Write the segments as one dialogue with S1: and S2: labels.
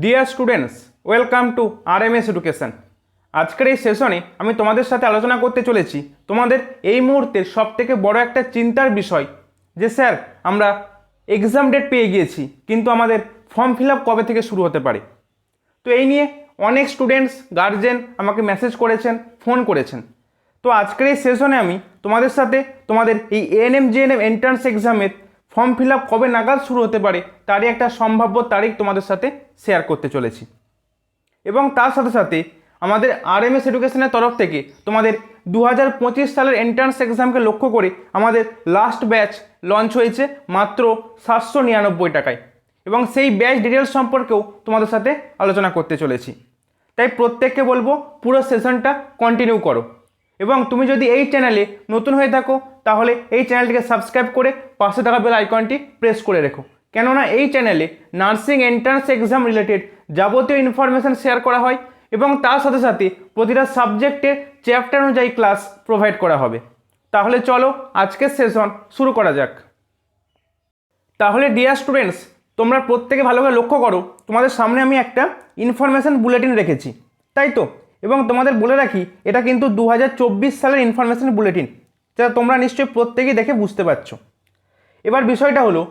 S1: Dear students welcome to R M S education আজকের এই সেশনে আমি তোমাদের সাথে আলোচনা করতে চলেছি। তোমাদের এই মুহূর্তে সব থেকে বড় একটা চিন্তার বিষয় যে, স্যার, আমরা এক্সাম ডেট পেয়ে গিয়েছি, কিন্তু আমাদের ফর্ম ফিল আপ কবে থেকে শুরু হতে পারে? তো এই নিয়ে অনেক স্টুডেন্টস গার্জেন আমাকে মেসেজ করেছেন ফোন করেছেন। তো আজকের এই সেশনে আমি তোমাদের সাথে তোমাদের এই এএনএম জিএনএম এন্ট্রান্স এক্সামের ফর্ম ফিল আপ কবে নাগাদ শুরু হতে পারে তারই একটা সম্ভাব্য তারিখ তোমাদের সাথে শেয়ার করতে চলেছি। এবং তার সাথে সাথে আমাদের আর এম এস এডুকেশনের তরফ থেকে তোমাদের দু হাজার পঁচিশ সালের এন্ট্রান্স এক্সামকে লক্ষ্য করে আমাদের লাস্ট ব্যাচ লঞ্চ হয়েছে মাত্র সাতশো নিরানব্বই টাকায়। এবং সেই ব্যাচ ডিটেলস সম্পর্কেও তোমাদের সাথে আলোচনা করতে চলেছি। তাই প্রত্যেককে বলব পুরো সেশনটা কন্টিনিউ করো। এবং তুমি যদি এই চ্যানেলে নতুন হয়ে থাকো, তাহলে এই চ্যানেলটিকে সাবস্ক্রাইব করে পাশে থাকা বেল আইকনটি প্রেস করে রেখো। কেননা এই চ্যানেলে নার্সিং এন্ট্রান্স এক্সাম রিলেটেড যাবতীয় ইনফরমেশান শেয়ার করা হয় এবং তার সাথে সাথে প্রতিটা সাবজেক্টের চ্যাপ্টার অনুযায়ী ক্লাস প্রোভাইড করা হবে। তাহলে চলো আজকের সেশন শুরু করা যাক। তাহলে ডিয়ার স্টুডেন্টস তোমরা প্রত্যেকে ভালোভাবে লক্ষ্য করো, তোমাদের সামনে আমি একটা ইনফরমেশান বুলেটিন রেখেছি। তাই তো? এবং তোমাদের বলে রাখি, এটা কিন্তু দু হাজার চব্বিশ সালের ইনফরমেশান বুলেটিন যেটা তোমরা নিশ্চয়ই প্রত্যেকেই দেখে বুঝতে পারছ। এবার বিষয়টা হলো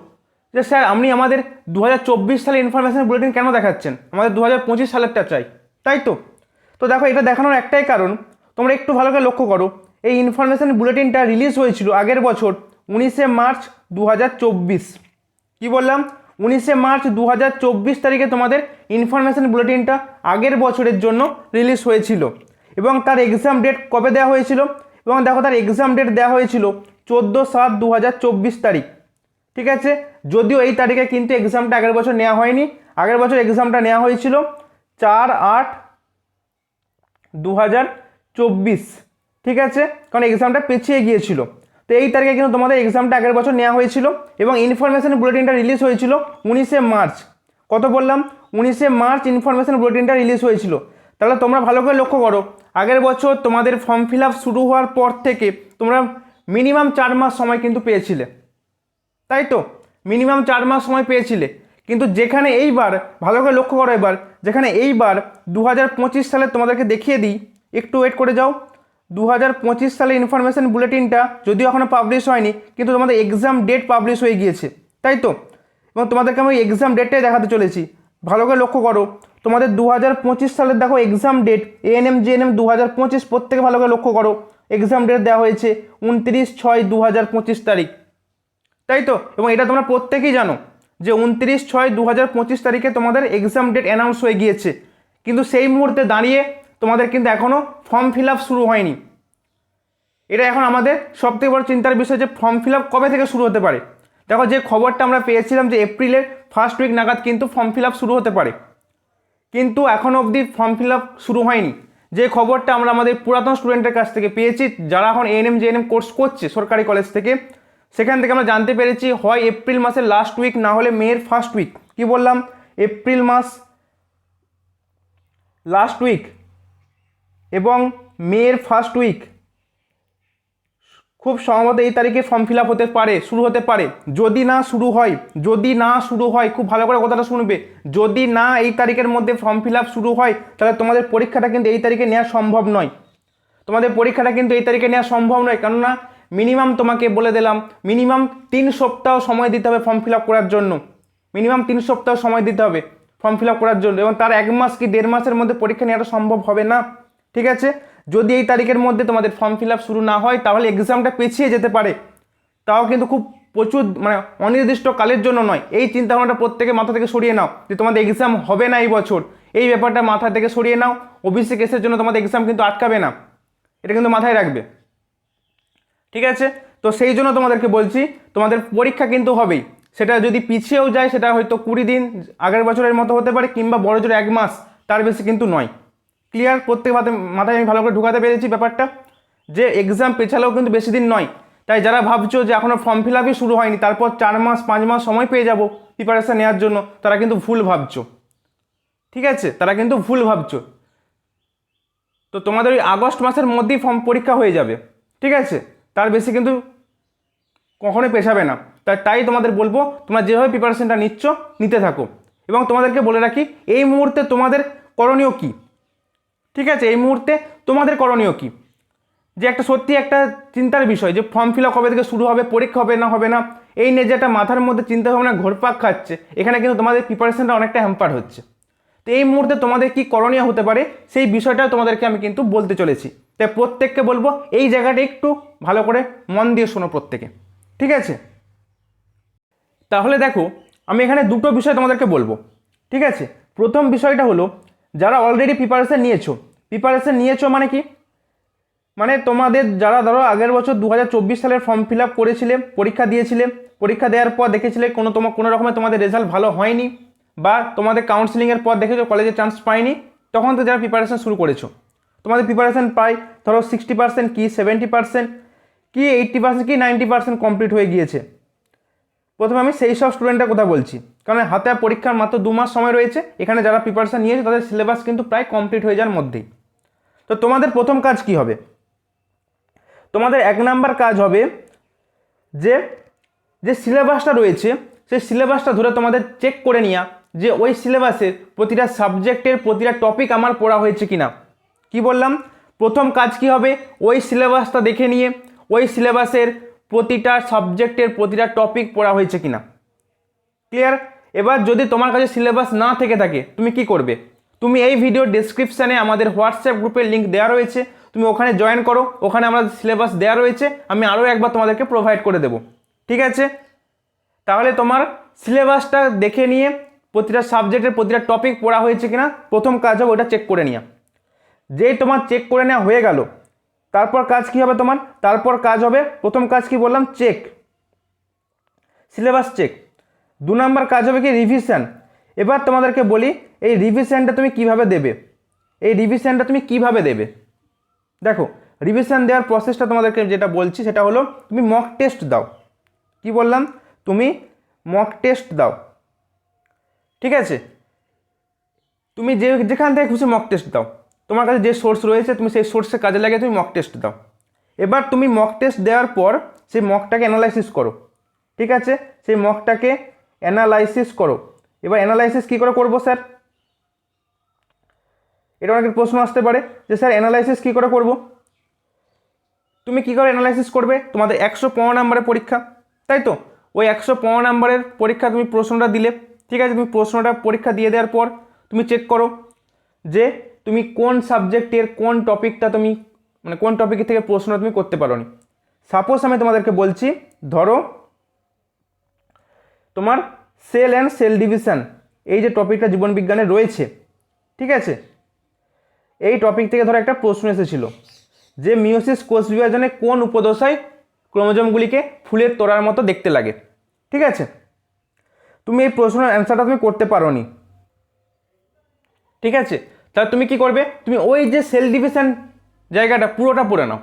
S1: যে স্যার, আপনি আমাদের দু হাজার চব্বিশ সালের ইনফরমেশান বুলেটিন কেন দেখাচ্ছেন? আমাদের দু হাজার পঁচিশ সালেরটা চাই, তাই তো? তো দেখো, এটা দেখানোর একটাই কারণ, তোমরা একটু ভালো করে লক্ষ্য করো, এই ইনফরমেশান বুলেটিনটা রিলিজ হয়েছিল আগের বছর উনিশে মার্চ দু কি বললাম? উনিশে মার্চ দু হাজার চব্বিশ তারিখে তোমাদের ইনফরমেশান বুলেটিনটা আগের বছরের জন্য রিলিজ হয়েছিল। এবং তার এক্সাম ডেট কবে দেওয়া হয়েছিল? এবং দেখো তার এক্সাম ডেট দেওয়া হয়েছিল চোদ্দ সাত দু তারিখ। ঠিক আছে? যদিও এই তারিখে কিন্তু এক্সামটা আগের বছর নেওয়া হয়নি। আগের বছর এক্সামটা নেওয়া হয়েছিল চার আট দু ঠিক আছে? কারণ এক্সামটা পেছিয়ে গিয়েছিল। তো এই তারিখে কিন্তু তোমাদের এক্সামটা আগের বছর নেওয়া হয়েছিল এবং ইনফরমেশন বুলেটিনটা রিলিজ হয়েছিল উনিশে মার্চ। কত বললাম? উনিশে মার্চ ইনফরমেশন বুলেটিনটা রিলিজ হয়েছিল। তাহলে তোমরা ভালো করে লক্ষ্য করো, আগের বছর তোমাদের ফর্ম ফিল আপ শুরু হওয়ার পর থেকে তোমরা মিনিমাম চার মাস সময় কিন্তু পেয়েছিলে। তাই তো? মিনিমাম চার মাস সময় পেয়েছিলে। কিন্তু যেখানে এইবার, ভালো করে লক্ষ্য করো এবার, যেখানে এইবার দু হাজার পঁচিশ সালে তোমাদেরকে দেখিয়ে দিই, একটু ওয়েট করে যাও। দু হাজার পঁচিশ সালে ইনফরমেশন বুলেটিনটা যদিও এখনও পাবলিশ হয়নি, কিন্তু তোমাদের এক্সাম ডেট পাবলিশ হয়ে গিয়েছে, তাই তো? এবং তোমাদেরকে আমি এক্সাম ডেটটাই দেখাতে চলেছি। ভালো করে লক্ষ্য করো, তোমাদের দু হাজার পঁচিশ সালের দেখো এক্সাম ডেট এএনএম জিএনএম দু হাজার পঁচিশ প্রত্যেকে ভালো করে লক্ষ্য করো এক্সাম ডেট দেওয়া হয়েছে উনত্রিশ ছয় দু হাজার পঁচিশ তারিখ, তাই তো? এবং এটা তোমরা প্রত্যেকেই জানো যে উনত্রিশ ছয় দু হাজার পঁচিশ তারিখে তোমাদের এক্সাম ডেট অ্যানাউন্স হয়ে গিয়েছে। কিন্তু সেই মুহূর্তে দাঁড়িয়ে তোমাদের কিন্তু এখনও ফর্ম ফিল আপ শুরু হয়নি। এটা এখন আমাদের সবথেকে বড় চিন্তার বিষয় যে ফর্ম ফিল আপ কবে থেকে শুরু হতে পারে। দেখো, যে খবরটা আমরা পেয়েছিলাম যে এপ্রিলের ফার্স্ট উইক নাগাদ কিন্তু ফর্ম ফিল আপ শুরু হতে পারে। কিন্তু এখনও অবধি ফর্ম ফিল আপ শুরু হয়নি। যে খবরটা আমরা আমাদের পুরাতন স্টুডেন্টের কাছ থেকে পেয়েছি, যারা এখন এএনএম জেএনএম কোর্স করছে সরকারি কলেজ থেকে, সেখান থেকে আমরা জানতে পেরেছি হয় এপ্রিল মাসের লাস্ট উইক না হলে মেয়ের ফার্স্ট উইক কি বললাম? এপ্রিল মাস লাস্ট উইক এবং মেয়ের ফার্স্ট উইক খুব সম্ভবত এই তারিখে ফর্ম ফিল হতে পারে, শুরু হতে পারে। যদি না শুরু হয়, যদি না শুরু হয়, খুব ভালো করে কথাটা শুনবে। যদি না এই তারিখের মধ্যে ফর্ম ফিল শুরু হয়, তাহলে তোমাদের পরীক্ষাটা কিন্তু এই তারিখে নেওয়া সম্ভব নয়। তোমাদের পরীক্ষাটা কিন্তু এই তারিখে নেওয়া সম্ভব নয়, কেননা মিনিমাম তোমাকে বলে দিলাম মিনিমাম তিন সপ্তাহ সময় দিতে হবে ফর্ম ফিল করার জন্য। মিনিমাম তিন সপ্তাহ সময় দিতে হবে ফর্ম ফিল করার জন্য এবং তার এক মাস কি দেড় মাসের মধ্যে পরীক্ষা নেওয়াটা সম্ভব হবে না? ঠিক আছে? যদি এই তারিখের মধ্যে তোমাদের ফর্ম ফিল আপ শুরু না হয়, তাহলে এক্সামটা পেছিয়ে যেতে পারে। তাও কিন্তু খুব প্রচুর মানে অনির্দিষ্ট কালের জন্য নয়। এই চিন্তাভাবনাটা প্রত্যেকে মাথা থেকে সরিয়ে নাও যে তোমাদের এক্সাম হবে না এই বছর। এই ব্যাপারটা মাথা থেকে সরিয়ে নাও। ওবিসি কেসের জন্য তোমাদের এক্সাম কিন্তু আটকাবে না। এটা কিন্তু মাথায় রাখবে। ঠিক আছে? তো সেই জন্য তোমাদেরকে বলছি, তোমাদের পরীক্ষা কিন্তু হবেই। সেটা যদি পিছিয়েও যায়, সেটা হয়তো কুড়ি দিন, আগের বছরের মতো হতে পারে, কিংবা বড় জোর এক মাস, তার বেশি কিন্তু নয়। ক্লিয়ার প্রত্যেক মাথায় মাথায় আমি ভালো করে ঢুকাতে পেরেছি ব্যাপারটা। যে এক্সাম পেছালেও কিন্তু বেশি দিন নয়। তাই যারা ভাবছ যে এখনও ফর্ম ফিল আপই শুরু হয়নি, তারপর চার মাস, পাঁচ মাস সময় পেয়ে যাব প্রিপারেশান নেওয়ার জন্য, তারা কিন্তু ভুল ভাবছ। ঠিক আছে? তারা কিন্তু ভুল ভাবছ। তো তোমাদের ওই আগস্ট মাসের মধ্যেই ফর্ম পরীক্ষা হয়ে যাবে। ঠিক আছে? তার বেশি কিন্তু কখনোই পেছাবে না। তাই তাই তোমাদের বলব, তোমরা যেভাবে প্রিপারেশনটা নিচ্ছ, নিতে থাকো। এবং তোমাদেরকে বলে রাখি, এই মুহূর্তে তোমাদের করণীয় কী? ঠিক আছে, এই মুহূর্তে তোমাদের করণীয় কী? যে একটা সত্যি একটা চিন্তার বিষয়, যে ফর্ম ফিল আপ কবে থেকে শুরু হবে, পরীক্ষা হবে না হবে না, এই নিয়ে যে একটা মাথার মধ্যে চিন্তা ভাবনা ঘোরপাক খাচ্ছে, এখানে কিন্তু তোমাদের প্রিপারেশনটা অনেকটা হ্যাম্পার হচ্ছে। তো এই মুহূর্তে তোমাদের কি করণীয় হতে পারে, সেই বিষয়টাও তোমাদেরকে আমি কিন্তু বলতে চলেছি। তাই প্রত্যেককে বলব, এই জায়গাটা একটু ভালো করে মন দিয়ে শোনো প্রত্যেকে। ঠিক আছে? তাহলে দেখো, আমি এখানে দুটো বিষয় তোমাদেরকে বলব। ঠিক আছে? প্রথম বিষয়টা হলো যারা অলরেডি প্রিপারেশন নিয়েছো। প্রিপারেশন নিয়েছো মানে কি? মানে তোমাদের যারা ধরো আগের বছর দু হাজার চব্বিশ সালের ফর্ম ফিল আপ করেছিলে, পরীক্ষা দিয়েছিলে, পরীক্ষা দেওয়ার পর দেখেছিলে কোনো তোমার কোনো রকমের তোমাদের রেজাল্ট ভালো হয়নি বা তোমাদের কাউন্সিলিংয়ের পর দেখেছ কলেজে চান্স পাইনি, তখন তো যারা প্রিপারেশন শুরু করেছ। তোমাদের প্রিপারেশন প্রায় ধরো সিক্সটি পার্সেন্ট কি সেভেন্টি পার্সেন্ট কি এইট্টি পার্সেন্ট কি নাইনটি পার্সেন্ট কমপ্লিট হয়ে গিয়েছে। প্রথমে আমি সেই সব স্টুডেন্টের কথা বলছি। কারণ হাতে পরীক্ষার মাত্র দু মাস সময় রয়েছে, এখানে যারা প্রিপারেশান নিয়েছে তাদের সিলেবাস কিন্তু প্রায় কমপ্লিট হয়ে যাওয়ার মধ্যেই। তো তোমাদের প্রথম কাজ কি হবে? তোমাদের এক নাম্বার কাজ হবে যে যে সিলেবাসটা রয়েছে সেই সিলেবাসটা ধরে তোমাদের চেক করে নেওয়া যে ওই সিলেবাসের প্রতিটা সাবজেক্টের প্রতিটা টপিক আমার পড়া হয়েছে কি না কি বললাম? প্রথম কাজ কি হবে? ওই সিলেবাসটা দেখে নিয়ে ওই সিলেবাসের প্রতিটা সাবজেক্টের প্রতিটা টপিক পড়া হয়েছে কি না ক্লিয়ার এবার যদি তোমার কাছে সিলেবাস না থেকে থাকে, তুমি কি করবে? তুমি এই ভিডিও ডেসক্রিপশানে আমাদের হোয়াটসঅ্যাপ গ্রুপের লিঙ্ক দেওয়া রয়েছে। তুমি ওখানে জয়েন করো, ওখানে আমাদের সিলেবাস দেওয়া রয়েছে। আমি আরও একবার তোমাদেরকে প্রোভাইড করে দেবো। ঠিক আছে? তাহলে তোমার সিলেবাসটা দেখে নিয়ে প্রতিটা সাবজেক্টের প্রতিটা টপিক পড়া হয়েছে কিনা, প্রথম কাজ হবে ওটা চেক করে নেওয়া। যেই তোমার চেক করে নেওয়া হয়ে গেল, তারপর কাজ কি হবে তোমার? তারপর কাজ হবে, প্রথম কাজ কি বললাম? চেক সিলেবাস চেক দু নম্বর কাজ হবে কি রিভিশন এবার তোমাদেরকে বলি, এই রিভিশনটা তুমি কীভাবে দেবে? এই রিভিশনটা তুমি কীভাবে দেবে? দেখো রিভিশন দেওয়ার প্রসেসটা তোমাদেরকে যেটা বলছি সেটা হলো, তুমি মক টেস্ট দাও। কি বললাম? তুমি মক টেস্ট দাও। ঠিক আছে? তুমি যে যেখান থেকে খুশি মক টেস্ট দাও। তোমার কাছে যে সোর্স রয়েছে, তুমি সেই সোর্সে কাজে লাগিয়ে তুমি মক টেস্ট দাও। এবার তুমি মক টেস্ট দেওয়ার পর, সেই মকটাকে অ্যানালাইসিস করো। ঠিক আছে? সেই মকটাকে অ্যানালাইসিস করো। এবার অ্যানালাইসিস কী করে করব, স্যার? এটা অনেকের প্রশ্ন আসতে পারে যে, স্যার অ্যানালাইসিস কী করে করব? তুমি কী করে অ্যানালাইসিস করবে? তোমাদের একশো পনেরো নম্বরের পরীক্ষা, তাই তো? ওই একশো পনেরো নম্বরের পরীক্ষা তুমি প্রশ্নটা দিলে, ঠিক আছে? তুমি প্রশ্নটা পরীক্ষা দিয়ে দেওয়ার পর তুমি চেক করো যে, তুমি কোন সাবজেক্টের কোন টপিকটা তুমি মানে কোন টপিক থেকে প্রশ্ন তুমি করতে পারো নি সাপোজ আমি তোমাদেরকে বলছি, ধরো তোমার সেল অ্যান্ড সেল ডিভিশন, এই যে টপিকটা জীবনবিজ্ঞানে রয়েছে, ঠিক আছে? এই টপিক থেকে ধরো একটা প্রশ্ন এসেছিল, যে মিওসিস কোষ বিভাজনে কোন উপদশায় ক্রোমোজোমগুলিকে ফুলের তোড়ার মতো দেখতে লাগে, ঠিক আছে? তুমি এই প্রশ্নের অ্যান্সারটা তুমি করতে পারো নি ঠিক আছে? তাহলে তুমি কি করবে? তুমি ওই যে সেল ডিভিশন জায়গাটা পুরোটা পড়ে নাও।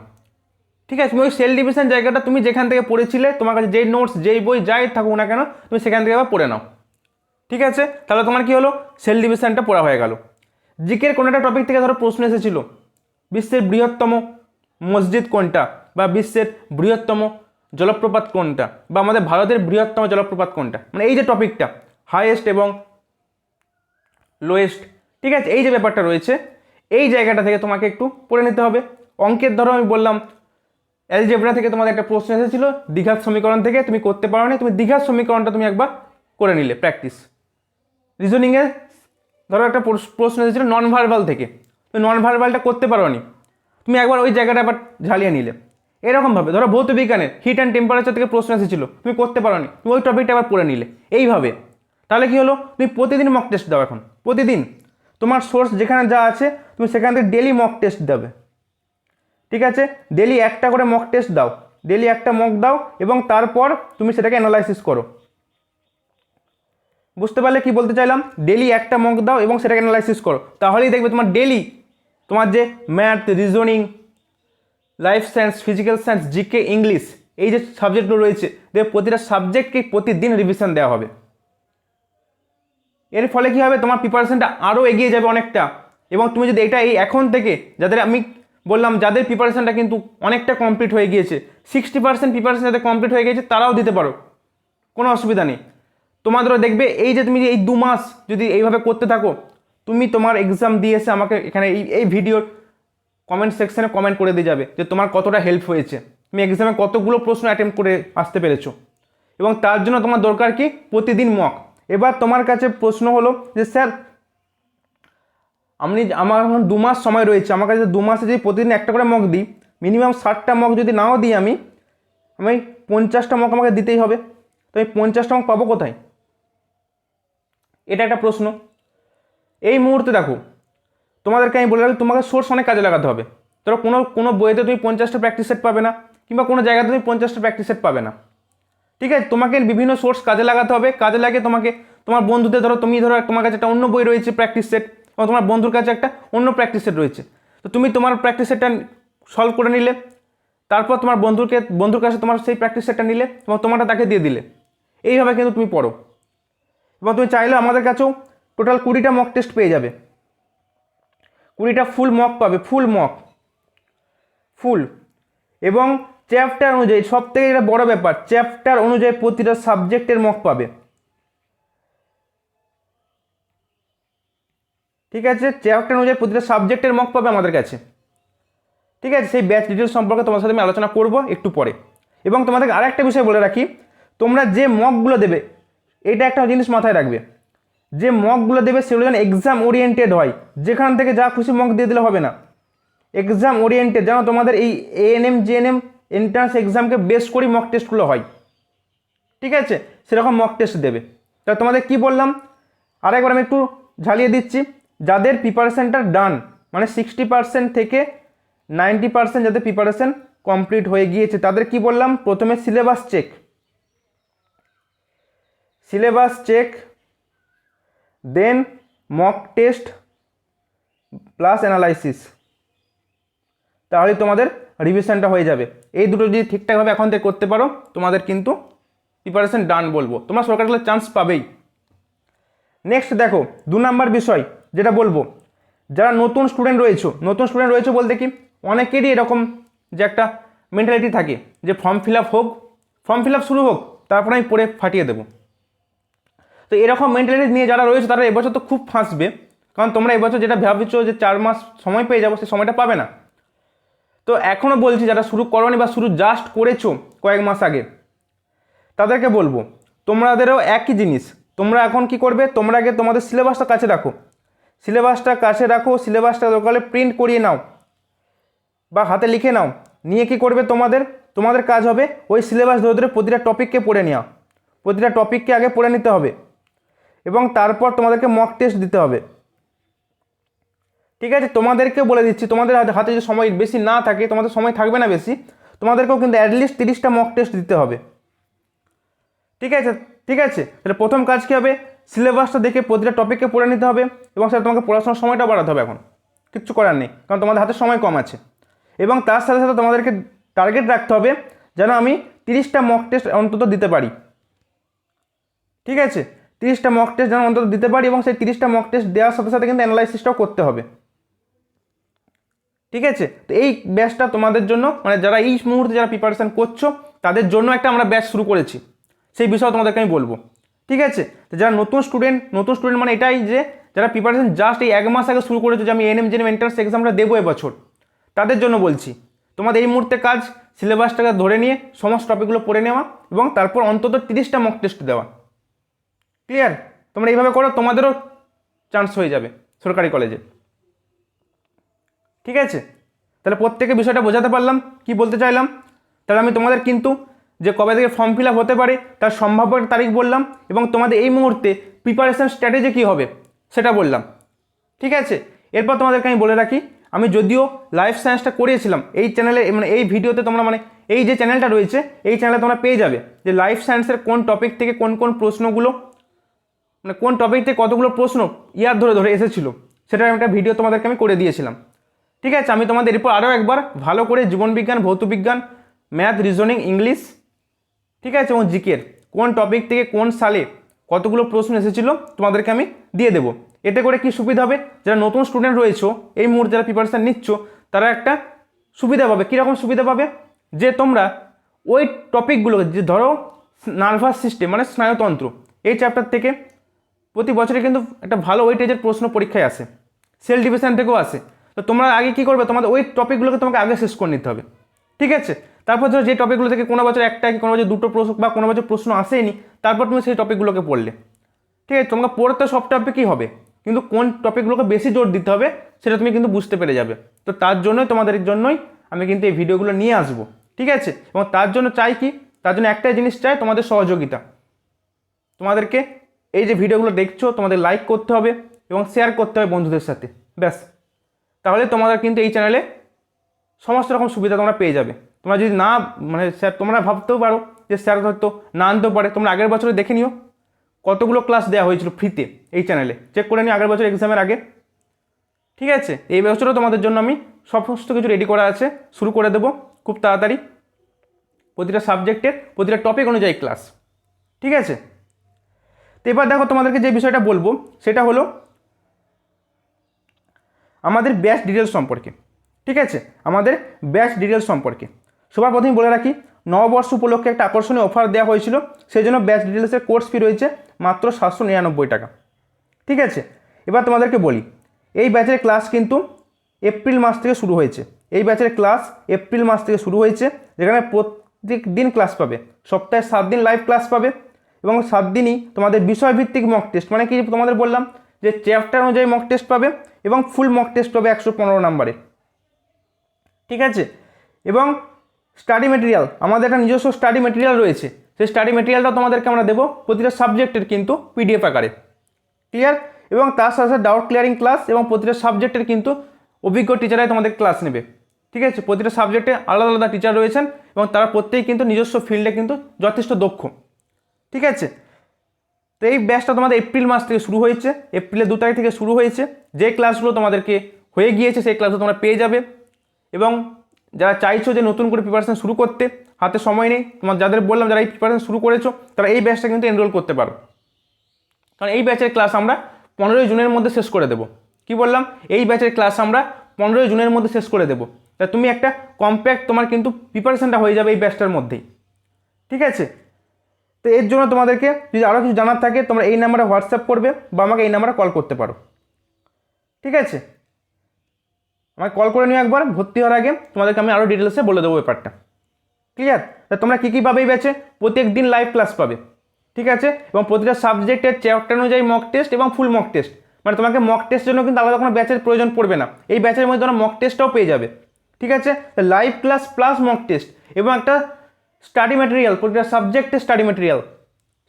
S1: ঠিক আছে, তুমি ওই সেল ডিভিশন জায়গাটা তুমি যেখান থেকে পড়েছিলে, তোমার কাছে যেই নোটস যেই বই যাই থাকুক না কেন, তুমি সেখান থেকে আবার পড়ে নাও। ঠিক আছে? তাহলে তোমার কি হলো? সেল ডিভিশনটা পড়া হয়ে গেল। জিকের কোনো একটা টপিক থেকে ধরো প্রশ্ন এসেছিল। বিশ্বের বৃহত্তম মসজিদ কোনটা? বা বিশ্বের বৃহত্তম জলপ্রপাত কোনটা? বা আমাদের ভারতের বৃহত্তম জলপ্রপাত কোনটা? মানে এই যে টপিকটা হাইয়েস্ট এবং লোয়েস্ট ঠিক আছে? এই যে ব্যাপারটা রয়েছে, এই জায়গাটা থেকে তোমাকে একটু পড়ে নিতে হবে। অঙ্কের, ধরো আমি বললাম অ্যালজেব্রা থেকে তোমাদের একটা প্রশ্ন এসেছিল, দীঘার সমীকরণ থেকে তুমি করতে পারো না তুমি দীঘার সমীকরণটা তুমি একবার করে নিলে প্র্যাকটিস রিজনিংয়ে ধরো একটা প্রশ্ন এসেছিল নন ভার্বাল থেকে, তুমি নন ভার্বালটা করতে পারো নি তুমি একবার ওই জায়গাটা আবার ঝালিয়ে নিলে। এরকমভাবে, ধরো ভৌত বিজ্ঞানের হিট অ্যান্ড টেম্পারেচার থেকে প্রশ্ন এসেছিল, তুমি করতে পারো নি তুমি ওই টপিকটা আবার পড়ে নিলে, এইভাবে। তাহলে কি হলো? তুমি প্রতিদিন মক টেস্ট দাও এখন, প্রতিদিন। তোমার সোর্স যেখানে যা আছে, তুমি সেখান থেকে ডেলি মক টেস্ট দেবে ঠিক আছে? ডেলি একটা করে মক টেস্ট দাও। ডেলি একটা মক দাও এবং তারপর তুমি সেটাকে অ্যানালাইসিস করো। বুঝতে পারলে কি বলতে চাইলাম? ডেলি একটা মক দাও এবং সেটাকে অ্যানালাইসিস করো। তাহলেই দেখবে তোমার ডেলি তোমার যে math reasoning life science physical science GK English এই যে সাবজেক্টগুলো রয়েছে, দেখবে প্রতিটা সাবজেক্টকে প্রতিদিন রিভিশন দেওয়া হবে। এর ফলে কী হবে? তোমার প্রিপারেশনটা আরও এগিয়ে যাবে অনেকটা। এবং তুমি যদি এটা এই এখন থেকে, যাদের আমি বললাম, যাদের প্রিপারেশনটা কিন্তু অনেকটা কমপ্লিট হয়ে গিয়েছে সিক্সটি পার্সেন্ট প্রিপারেশন যাদের কমপ্লিট হয়ে গিয়েছে, তারাও দিতে পারো। কোনো অসুবিধা নেই। তোমাদেরও দেখবে, এই যে তুমি এই দু মাস যদি এইভাবে করতে থাকো, তুমি তোমার এক্সাম দিয়ে এসে আমাকে এখানে এই এই ভিডিওর কমেন্ট সেকশানে কমেন্ট করে দিয়ে যাবে যে তোমার কতটা হেল্প হয়েছে। তুমি এক্সামে কতগুলো প্রশ্ন অ্যাটেম্প করে আসতে পেরেছ। এবং তার জন্য তোমার দরকার কি? প্রতিদিন মক এবার তোমার কাছে প্রশ্ন হলো যে, স্যার আমি আমার এখন দু মাস সময় রয়েছে। আমার কাছে দু মাসে যদি প্রতিদিন একটা করে মক দিই মিনিমাম ষাটটা মক যদি নাও দিই আমি আমি পঞ্চাশটা মক আমাকে দিতেই হবে। তো আমি পঞ্চাশটা মক পাবো কোথায়? এটা একটা প্রশ্ন। এই মুহূর্তে দেখো, তোমাদেরকে আমি বলে রাখি, তোমাকে সোর্স অনেক কাজে লাগাতে হবে। ধরো কোনো কোনো বইতে তুমি পঞ্চাশটা প্র্যাকটিস সেট পাবে না, কিংবা কোনো জায়গাতে তুমি পঞ্চাশটা প্র্যাকটিস সেট পাবে না। ঠিক আছে? তোমাকে বিভিন্ন সোর্স কাজে লাগাতে হবে। কাজে লাগে তোমাকে, তোমার বন্ধুদের ধরো, তুমি ধরো তোমার কাছে একটা অন্য বই রয়েছে প্র্যাকটিস সেট এবং তোমার বন্ধুর কাছে একটা অন্য প্র্যাকটিস সেট রয়েছে। তো তুমি তোমার প্র্যাকটিস সেটটা সলভ করে নিলে, তারপর তোমার বন্ধুকে, বন্ধুর কাছে তোমার সেই প্র্যাকটিস সেটটা নিলে এবং তোমারটা তাকে দিয়ে দিলে। এইভাবে কিন্তু তুমি পড়ো। এবং তুমি চাইলে আমাদের কাছেও টোটাল কুড়িটা মক টেস্ট পেয়ে যাবে। কুড়িটা ফুল মক পাবে ফুল মক ফুল এবং চ্যাপ্টার অনুযায়ী সব থেকে এটা বড় ব্যাপার চ্যাপ্টার অনুযায়ী প্রতিটা সাবজেক্টের মক পাবে। ঠিক আছে? চ্যাপ্টার অনুযায়ী প্রতিটা সাবজেক্টের মক পাবে আমাদের কাছে। ঠিক আছে? সেই ব্যাচ ডিটেলস সম্পর্কে তোমার সাথে আমি আলোচনা করব একটু পরে। এবং তোমাদেরকে আরেকটা বিষয় বলে রাখি, তোমরা যে মকগুলো দেবে, এটা একটা জিনিস মাথায় রাখবে। যে মকগুলো দেবে, সেগুলো যেন এক্সাম ওরিয়েন্টেড হয়। যেখান থেকে যা খুশি মক দিয়ে দিলে হবে না। এক্সাম ওরিয়েন্টেড যেন তোমাদের এই এএনএম জেএনএম এন্ট্রান্স এক্সামকে বেস করেই মক টেস্টগুলো হয়। ঠিক আছে? সেরকম মক টেস্ট দেবে। তা তোমাদের কি বললাম? আরেকবার আমি একটু ঝালিয়ে দিচ্ছি। যাদের প্রিপারেশনটা ডান মানে সিক্সটি পার্সেন্ট থেকে নাইনটি পার্সেন্ট যাদের প্রিপারেশন কমপ্লিট হয়ে গিয়েছে, তাদের কি বললাম? প্রথমে syllabus check syllabus check then mock test plus analysis তাহলে তোমাদের রিভিশনটা হয়ে যাবে। এই দুটো যদি ঠিকঠাকভাবে এখন থেকে করতে পারো, তোমাদের কিন্তু প্রিপারেশন ডান বলব। তোমরা সরকারি চান্স পাবেই। নেক্সট দেখো, দু নাম্বার বিষয়। যেটা বলব, যারা নতুন স্টুডেন্ট রয়েছে, নতুন স্টুডেন্ট রয়েছে বলতে কি, অনেকেরই এরকম যে একটা মেন্টালিটি থাকে যে ফর্ম ফিল আপ হোক ফর্ম ফিল আপ শুরু হোক, তারপরে আমি পড়ে ফাটিয়ে দেবো। তো এরকম মেন্টালিটি নিয়ে যারা রয়েছে, তারা এবছর তো খুব ফাঁসবে, কারণ তোমরা এবছর যেটা ভাবছ যে চার মাস সময় পেয়ে যাব সেই সময়টা পাবে না। তো এখনও বলছি, যারা শুরু করনি বা শুরু জাস্ট করেছ কয়েক মাস আগে, তাদেরকে বলব, তোমাদেরও একই জিনিস, তোমরা এখন কি করবে, তোমরা আগে তোমাদের সিলেবাসটা কাছে রাখো। সিলেবাসটা কাছে রাখো, সিলেবাসটা দরকারে প্রিন্ট করিয়ে নাও বা হাতে লিখে নাও। নিয়ে কি করবে তোমাদের? তোমাদের কাজ হবে ওই সিলেবাস ধরে ধরে প্রতিটা টপিককে পড়ে নেওয়া। প্রতিটা টপিককে আগে পড়ে নিতে হবে এবং তারপর তোমাদেরকে মক টেস্ট দিতে হবে। ঠিক আছে? তোমাদেরকে বলে দিচ্ছি, তোমাদের হাতে যদি সময় বেশি না থাকে, তোমাদের সময় থাকবে না বেশি, তোমাদেরকেও কিন্তু অ্যাটলিস্ট তিরিশটা মক টেস্ট দিতে হবে। ঠিক আছে? ঠিক আছে? তাহলে প্রথম কাজ কী হবে? সিলেবাসটা দেখে প্রতিটা টপিককে পড়ে নিতে হবে এবং সেটা তোমাকে পড়াশোনার সময়টা বাড়াতে হবে এখন। কিচ্ছু করার নেই, কারণ তোমাদের হাতে সময় কম আছে। এবং তার সাথে সাথে তোমাদেরকে টার্গেট রাখতে হবে যেন আমি তিরিশটা মক টেস্ট অন্তত দিতে পারি। ঠিক আছে? তিরিশটা মক টেস্ট যেন অন্তত দিতে পারি এবং সেই তিরিশটা মক টেস্ট দেওয়ার সাথে সাথে কিন্তু অ্যানালাইসিসটাও করতে হবে। ঠিক আছে? তো এই ব্যাচটা তোমাদের জন্য মানে যারা এই মুহূর্তে যারা প্রিপারেশান করছ, তাদের জন্য একটা আমরা ব্যাচ শুরু করেছি। সেই বিষয়ে তোমাদেরকে আমি বলব। ঠিক আছে? তো যারা নতুন স্টুডেন্ট নতুন স্টুডেন্ট মানে এটাই যে, যারা প্রিপারেশন জাস্ট এই এক মাস আগে শুরু করেছে যে আমি এনএম জেনএম এন্ট্রান্স এক্সামটা দেবো এবছর, তাদের জন্য বলছি, তোমাদের এই মুহূর্তে কাজ সিলেবাসটাকে ধরে নিয়ে সমস্ত টপিকগুলো পড়ে নেওয়া এবং তারপর অন্তত তিরিশটা মক টেস্ট দেওয়া। ক্লিয়ার তোমরা এইভাবে করো, তোমাদেরও চান্স হয়ে যাবে সরকারি কলেজে ঠিক আছে? তাহলে প্রত্যেকে বিষয়টা বোঝাতে পারলাম, কি বলতে চাইলাম? তাহলে আমি তোমাদের কিন্তু যে কবে থেকে ফর্ম ফিল হতে পারে, তার সম্ভাব্য তারিখ বললাম এবং তোমাদের এই মুহূর্তে প্রিপারেশান স্ট্র্যাটেজি কী হবে সেটা বললাম। ঠিক আছে? এরপর তোমাদেরকে আমি বলে রাখি, আমি যদিও লাইফ সায়েন্সটা করিয়েছিলাম, এই চ্যানেলে মানে এই ভিডিওতে তোমরা মানে এই যে চ্যানেলটা রয়েছে, এই চ্যানেলে তোমরা পেয়ে যাবে যে লাইফ সায়েন্সের কোন টপিক থেকে কোন কোন প্রশ্নগুলো মানে কোন টপিক থেকে কতগুলো প্রশ্ন ইয়ার ধরে ধরে এসেছিল সেটার একটা ভিডিও তোমাদেরকে আমি করে দিয়েছিলাম। ঠিক আছে? আমি তোমাদের এরপর আরও একবার ভালো করে জীবনবিজ্ঞান, ভৌতবিজ্ঞান ম্যাথ রিজনিং ইংলিশ ঠিক আছে, এবং জিকের কোন টপিক থেকে কোন সালে কতগুলো প্রশ্ন এসেছিল তোমাদেরকে আমি দিয়ে দেবো। এতে করে কি সুবিধা হবে? যারা নতুন স্টুডেন্ট রয়েছো, এই মুহূর্তে যারা প্রিপারেশান নিচ্ছ, তারা একটা সুবিধা পাবে। কীরকম সুবিধা পাবে? যে তোমরা ওই টপিকগুলো যে ধরো নার্ভাস সিস্টেম মানে স্নায়ুতন্ত্র, এই চ্যাপ্টার থেকে প্রতি বছরে কিন্তু একটা ভালো ওয়েটেজের প্রশ্ন পরীক্ষায় আসে। সেল ডিভিশন থেকেও আসে। তো তোমরা আগে কী করবে? তোমাদের ওই টপিকগুলোকে তোমাকে আগে শেষ করে নিতে হবে। ঠিক আছে? তারপর ধরো যে টপিকগুলো থেকে কোনো বছর একটা কি, কোনো বছর দুটো প্রশ্ন বা কোনো বছর প্রশ্ন আসেনি, তারপর তুমি সেই টপিকগুলোকে পড়লে। ঠিক আছে? তোমাকে পড়তে সব টপিকই হবে, কিন্তু কোন টপিকগুলোকে বেশি জোর দিতে হবে সেটা তুমি কিন্তু বুঝতে পেরে যাবে। তো তার জন্যই তোমাদের জন্যই আমি কিন্তু এই ভিডিওগুলো নিয়ে আসব, ঠিক আছে? এবং তার জন্য চাই কি? তার জন্য একটাই জিনিস চাই, তোমাদের সহযোগিতা। তোমাদেরকে এই যে ভিডিওগুলো দেখছ, তোমাদের লাইক করতে হবে এবং শেয়ার করতে হবে বন্ধুদের সাথে, ব্যাস। তাহলে তোমাদের কিন্তু এই চ্যানেলে সমস্ত রকম সুবিধা তোমরা পেয়ে যাবে। তোমরা যদি না মানে স্যার, তোমরা ভাবতেও পারো যে স্যার হয়তো না আনতেও পারে। তোমরা আগের বছরে দেখে নিও। কতগুলো ক্লাস দেওয়া হয়েছিল ফ্রিতে এই চ্যানেলে চেক করে নিও আগের বছর এক্সামের আগে। ঠিক আছে? এই বছরও তোমাদের জন্য আমি সমস্ত কিছু রেডি করা আছে। শুরু করে দেবো খুব তাড়াতাড়ি। প্রতিটা সাবজেক্টের প্রতিটা টপিক অনুযায়ী ক্লাস ঠিক আছে? তো এবার দেখো তোমাদেরকে যে বিষয়টা বলব, সেটা হলো আমাদের ব্যাচ ডিটেলস সম্পর্কে। ঠিক আছে? আমাদের ব্যাচ ডিটেলস সম্পর্কে। সবার প্রথমে বলে রাখি, নববর্ষ উপলক্ষে একটা আকর্ষণীয় অফার দেওয়া হয়েছিল সেই জন্য ব্যাচ ডিটেলসের কোর্স ফি রয়েছে মাত্র সাতশো নিরানব্বই টাকা। ঠিক আছে? এবার তোমাদেরকে বলি, এই ব্যাচের ক্লাস কিন্তু এপ্রিল মাস থেকে শুরু হয়েছে। এই ব্যাচের ক্লাস এপ্রিল মাস থেকে শুরু হয়েছে, যেখানে প্রত্যেক দিন ক্লাস পাবে। সপ্তাহে সাত দিন লাইভ ক্লাস পাবে এবং সাত দিনই তোমাদের বিষয়ভিত্তিক মক টেস্ট মানে কি তোমাদের বললাম যে চ্যাপ্টার অনুযায়ী মক টেস্ট পাবে এবং ফুল মক টেস্ট পাবে একশো পনেরো নাম্বারে। ঠিক আছে? এবং স্টাডি মেটেরিয়াল আমাদের একটা নিজস্ব স্টাডি মেটেরিয়াল রয়েছে। সেই স্টাডি মেটেরিয়ালটা তোমাদেরকে আমরা দেবো প্রতিটা সাবজেক্টের কিন্তু পিডিএফ আকারে। ক্লিয়ার এবং তার সাথে সাথে ডাউট ক্লিয়ারিং ক্লাস এবং প্রতিটা সাবজেক্টের কিন্তু অভিজ্ঞ টিচারাই তোমাদের ক্লাস নেবে। ঠিক আছে? প্রতিটা সাবজেক্টে আলাদা আলাদা টিচার রয়েছেন এবং তারা প্রত্যেকেই কিন্তু নিজস্ব ফিল্ডে কিন্তু যথেষ্ট দক্ষ। ঠিক আছে? তো এই ব্যাচটা তোমাদের এপ্রিল মাস থেকে শুরু হয়েছে। এপ্রিলের দু তারিখ থেকে শুরু হয়েছে। যে ক্লাসগুলো তোমাদেরকে হয়ে গিয়েছে, সেই ক্লাসগুলো তোমরা পেয়ে যাবে। এবং যারা চাইছো যে নতুন করে প্রিপারেশন শুরু করতে, হাতে সময় নেই, তোমার যাদের বললাম যারা এই প্রিপারেশান শুরু করেছ, তারা এই ব্যাচটা কিন্তু এনরোল করতে পারো। কারণ এই ব্যাচের ক্লাস আমরা পনেরোই জুনের মধ্যে শেষ করে দেবো। কি বললাম? এই ব্যাচের ক্লাস আমরা পনেরোই জুনের মধ্যে শেষ করে দেবো। তা তুমি একটা কম্প্যাক্ট তোমার কিন্তু প্রিপারেশনটা হয়ে যাবে এই ব্যাচটার মধ্যেই। ঠিক আছে? তো এর জন্য তোমাদেরকে যদি আরও কিছু জানার থাকে, তোমরা এই নাম্বারে হোয়াটসঅ্যাপ করবে বা আমাকে এই নাম্বারে কল করতে পারো। ঠিক আছে? আমাকে কল করে নিও একবার, ভর্তি হওয়ার আগে। তোমাদেরকে আমি আরও ডিটেলসে বলে দেবো ব্যাপারটা। ক্লিয়ার তা তোমরা কী কী পাবে এই ব্যাচে প্রত্যেক দিন লাইভ ক্লাস পাবে। ঠিক আছে? এবং প্রতিটা সাবজেক্টের চ্যাপ্টার অনুযায়ী মক টেস্ট এবং ফুল মক টেস্ট মানে তোমাকে মক টেস্টের জন্য কিন্তু আলাদা কোনো ব্যাচের প্রয়োজন পড়বে না। এই ব্যাচের মধ্যে তোমরা মক টেস্টটাও পেয়ে যাবে। ঠিক আছে? Live class plus mock test এবং একটা স্টাডি ম্যাটেরিয়াল প্রতিটা সাবজেক্টের স্টাডি ম্যাটেরিয়াল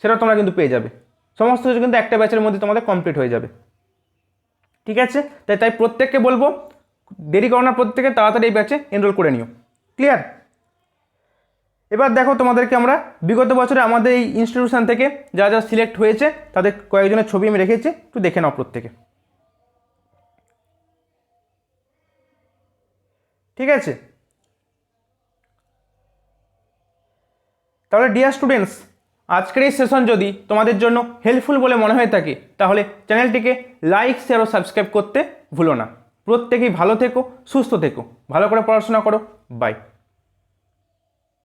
S1: সেটা তোমরা কিন্তু পেয়ে যাবে। সমস্ত কিছু কিন্তু একটা ব্যাচের মধ্যে তোমাদের কমপ্লিট হয়ে যাবে। ঠিক আছে? তাই তাই প্রত্যেককে বলব দেরি করো না, প্রত্যেকে তাড়াতাড়ি এই ব্যাচে এনরোল করে নিও। ক্লিয়ার এবার দেখো তোমাদেরকে আমরা বিগত বছরে আমাদের এই ইনস্টিটিউশন থেকে যা যা সিলেক্ট হয়েছে, তাদের কয়েকজনের ছবি আমি রেখেছি, একটু দেখে নাও প্রত্যেকে। ঠিক আছে? তাহলে ডিয়ার স্টুডেন্টস আজকের এই সেশন যদি তোমাদের জন্য হেল্পফুল বলে মনে হয়ে থাকে, তাহলে চ্যানেলটিকে লাইক শেয়ার ও সাবস্ক্রাইব করতে ভুলো না। প্রত্যেকেই ভালো থেকো সুস্থ থেকো ভালো করে পড়াশোনা করো বাই